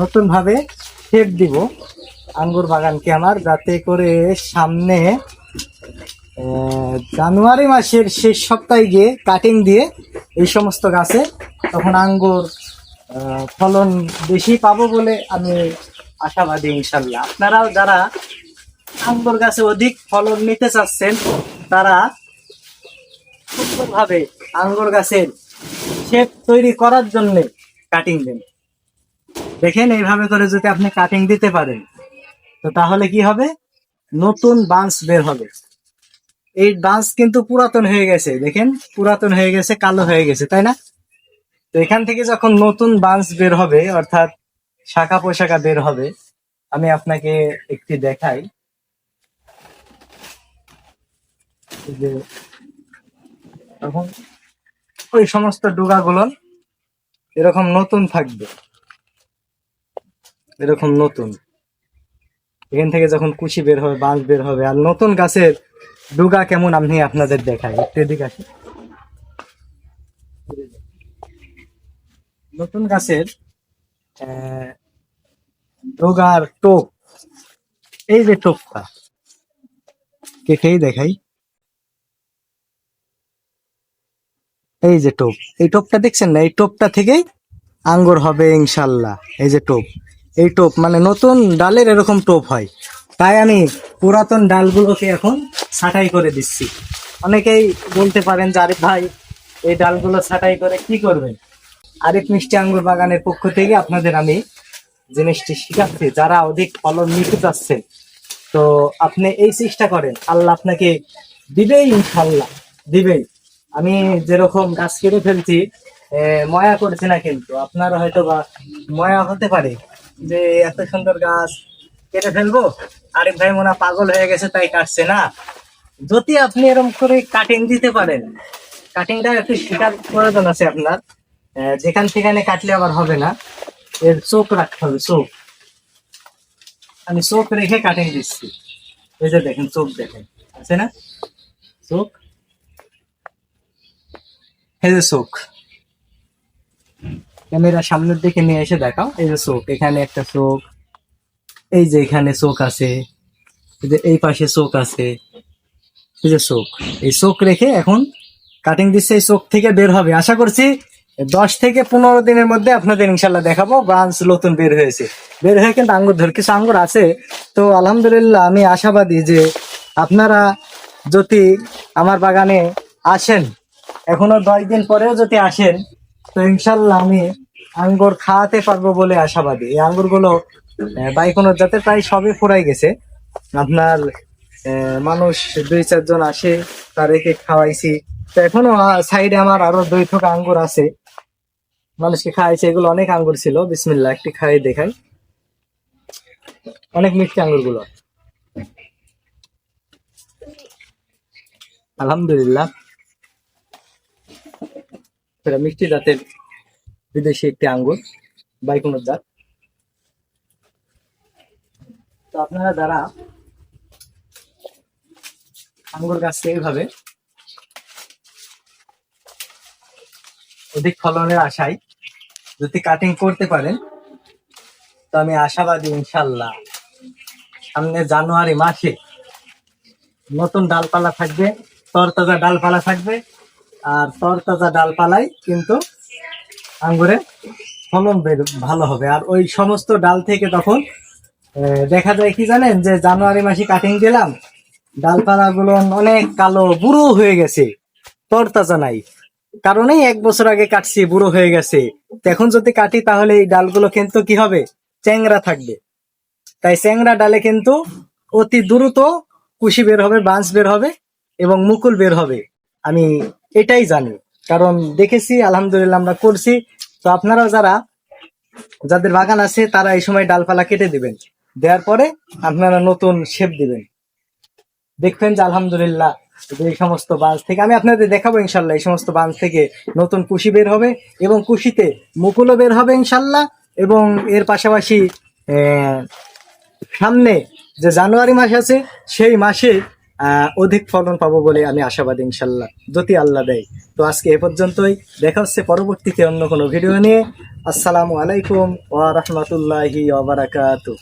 নতুন ভাবে শেপ দিব। আঙ্গুর বাগানকে আমার যাতে করে সামনে জানুয়ারি মাসের শেষ সপ্তাহে গিয়ে কাটিং দিয়ে এই সমস্ত গাছে তখন আঙ্গুর ফলন বেশি পাবো বলে আমি আশাবাদী ইনশাল্লাহ। আপনারাও যারা আঙ্গুর গাছে অধিক ফলন নিতে চাচ্ছেন, তারা সুন্দরভাবে আঙ্গুর গাছের শেপ তৈরি করার জন্যে কাটিং দেন। দেখেন এইভাবে করে যদি আপনি কাটিং দিতে পারেন, তো তাহলে কি হবে? নতুন বাঁশ বের হবে। এই বাঁশ কিন্তু পুরাতন হয়ে গেছে, দেখেন, পুরাতন হয়ে গেছে, কালো হয়ে গেছে, তাই না? তো এখান থেকে যখন নতুন বাঁশ বের হবে, অর্থাৎ শাখা পোশাখা বের হবে, আমি আপনাকে একটি দেখাই। যে তখন ওই সমস্ত ডুগাগুলো এরকম নতুন থাকবে। এরকম নতুন। এখান থেকে যখন কুশি বের হবে, বাঁশ বের হবে, আর নতুন গাছের ডুগা কেমন আমি আপনাদের দেখাই, একটু এদিকে আসি নতুন গাছের ডুগার টোপ, এই যে টোপটা কেটেই দেখাই। এই যে টোপ, এই টোপটা দেখছেন না? এই টোপটা থেকেই আঙ্গুর হবে, ইনশাল্লাহ, এই যে টোপ। এই টোপ মানে নতুন ডালের এরকম টোপ হয়। তাই আমি পুরাতন ডালগুলোকে এখন ছাঁটাই করে দিচ্ছি। অনেকেই বলতে পারেন যে আরিফ ভাই, এই ডালগুলো ছাঁটাই করে কি করবেন আরিফ মিষ্টি আঙ্গুর বাগানের পক্ষ থেকে আপনাদের আমি জিনিসটি শিখাচ্ছি। যারা অধিক ফলন নিতে চাচ্ছেন, তো আপনি এই চেষ্টা করেন। আল্লাহ আপনাকে দিবেই ইনশাল্লাহ দিবেই। আমি যেরকম গাছ কেটে ফেলছি ময়া করছি না কিন্তু। আপনারা হয়তো বা ময়া হতে পারে। যে এত সুন্দর গাছ কেটে ফেলব? আরিফ ভাই মনে পাগল হয়ে গেছে, তাই কাটছে না? যদি আপনি এরকম করে কাটিং দিতে পারেন কাটিংটা একটু শেখার প্রয়োজন আছে আপনার। যেখান সেখানে কাটলে আবার হবে না। এর চোখ রাখতে হবে, চোখ। আমি চোখ রেখে কাটিং দিচ্ছি। এই যে দেখেন, চোখ দেখেন। আছে না? চোখ? যে চোখ। ক্যামেরা সামনের দিকে নিয়ে এসে দেখাও। এই যে চোখ, এখানে একটা চোখ। এই যে এখানে চোখ আছে, এই যে এই পাশে চোখ আছে। এই যে চোখ, এই চোখ রেখে এখন কাটিং দিচ্ছে এই চোখ থেকে বের হবে। আশা করছি দশ থেকে পনেরো দিনের মধ্যে আপনাদের ইনশাল্লাহ দেখাবো ব্রাঞ্চ নতুন বের হয়েছে। বের হয়ে কিন্তু আঙ্গুর ধর কিছু আঙ্গুর আছে। তো আলহামদুলিল্লাহ আমি আশাবাদী যে আপনারা যদি আমার বাগানে আসেন, এখনও দশ দিন পরেও যদি আসেন, তো ইনশাল্লাহ আমি আঙ্গুর খাওয়াতে পারব বলে আশাবাদী। এই আঙ্গুরগুলো বাইকোনোর যাতে প্রায় সবই ফুরাই গেছে। আপনার মানুষ দুই, চারজন আসে, তাদেরকে খাওয়াইছি। তো এখনও সাইডে আমার আরও দুই থোক আঙ্গুর আছে। মানুষকে খাওয়াইছে, এগুলো অনেক আঙ্গুর ছিল। বিসমিল্লাহ, একটি খাই দেখাই অনেক মিষ্টি আঙ্গুরগুলো আলহামদুলিল্লাহ মিষ্টি জাতের বিদেশি একটি আঙ্গুর বাইকুনোর জাত। তো আপনারা যারা আঙ্গুর গাছকে এইভাবে অধিক ফলনের আশায় যদি কাটিং করতে পারেন, তো আমি আশাবাদী ইনশাল্লাহ সামনে জানুয়ারি মাসে নতুন ডালপালা থাকবে, তরতাজা ডালপালা থাকবে, আর তরতাজা ডালপালাই কিন্তু আঙ্গুরের ফলন বের ভালো হবে। আর ওই সমস্ত ডাল থেকে তখন দেখা যায় কি জানেন যে জানুয়ারি মাসে কাটিং দিলাম ডালপালা গুলো অনেক কালো বুড়ো হয়ে গেছে, তরতাজা নাই। কারণেই এক বছর আগে কাটছি, বুড়ো হয়ে গেছে। এখন যদি কাটি তাহলে এই ডালগুলো কিন্তু কি হবে? চ্যাংরা থাকবে। তাই চ্যাংরা ডালে কিন্তু অতি দ্রুত কুশি বের হবে, বাঁশ বের হবে এবং মুকুল বের হবে। আমি এটাই জানি। কারণ দেখেছি, আলহামদুলিল্লাহ আমরা করছি। তো আপনারাও যারা, যাদের বাগান আছে, তারা এই সময় ডালপালা কেটে দিবেন। দেওয়ার পরে আপনারা নতুন শেপ দিবেন। দেখবেন যে আলহামদুলিল্লাহ এই সমস্ত বাঁশ থেকে, আমি আপনাদের দেখাবো ইনশাল্লাহ, এই সমস্ত বাঁশ থেকে নতুন কুশি বের হবে এবং কুশিতে মুকুলও বের হবে ইনশাল্লাহ এবং এর পাশাপাশি সামনে যে জানুয়ারি মাস আছে, সেই মাসে অধিক ফলন পাবো বলে আমি আশাবাদী, ইনশাল্লাহ। যদি আল্লাহ দেয়। তো আজকে এ পর্যন্তই। দেখা হচ্ছে পরবর্তীতে অন্য কোনো ভিডিও নিয়ে। আসসালামু আলাইকুম ওয়া রাহমাতুল্লাহি ওয়া বারাকাতুহু।